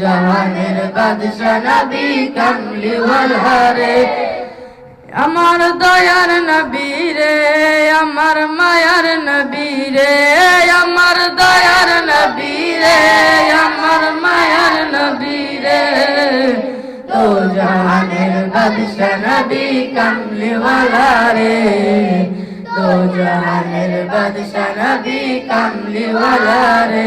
জাহানের বাদশা নবী কামলি রে আমার দয়ার নবী রে, আমার মায়ার নবী রে, আমার দয়ার নবী রে, আমার মায়ার নবী রে। তো জাহানের বাদশা নবী কামলি রে তো জাহানের বাদশা নবী কামলি রে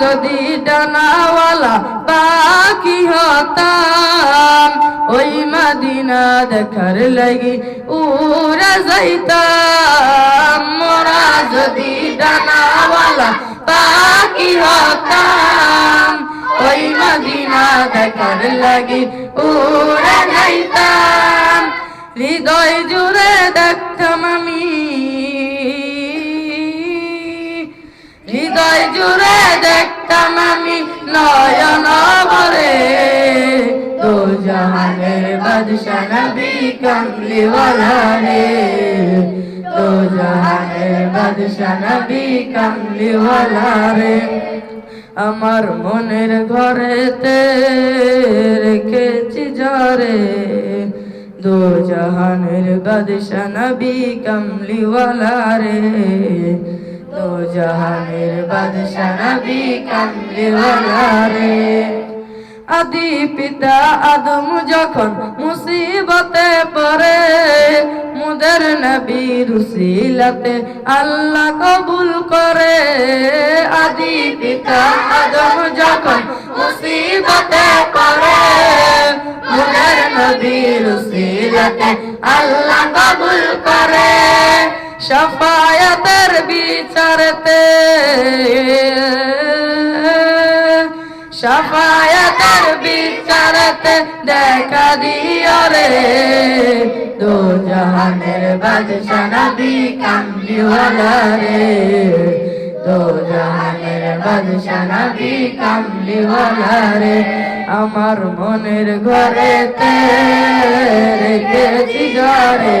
যদি ডানাওয়ালা বাকি হতাম, ওই মদিনা দেখার লাগি উড়ে যাইতাম। মরা যদি ডানাওয়ালা বাকি হতাম, ওই মদিনা দেখার লাগি উড়ে হৃদয় জুড়ে দেখতাম আমি নয়ন ভরে। তো জাহানের বাদশা নবী রে তো জাহানের বাদশা নবী রে আমার মনের ঘরেতে রেখেছি জরে দো জাহানের বাদশা নবী রে দো জাহানের রে আদি পিতা আদম যখন মুসিবতে পড়ে, মুদের নবী রুসিলাতে আল্লাহ কবুল করে। আদি পিতা আদম যখন মুসিবতে পড়ে, মুদের নবী রুসিলাতে আল্লাহ কবুল করে। সফায়তের বিচারতে। সফায়তের বিচারতে দেখা দিও রে। দো জাহানের বাদশা নবী কামলি রে। দো জাহানের বাদশা নবী কামলি রে। আমার মনের ঘরেতে রেখেছি জরে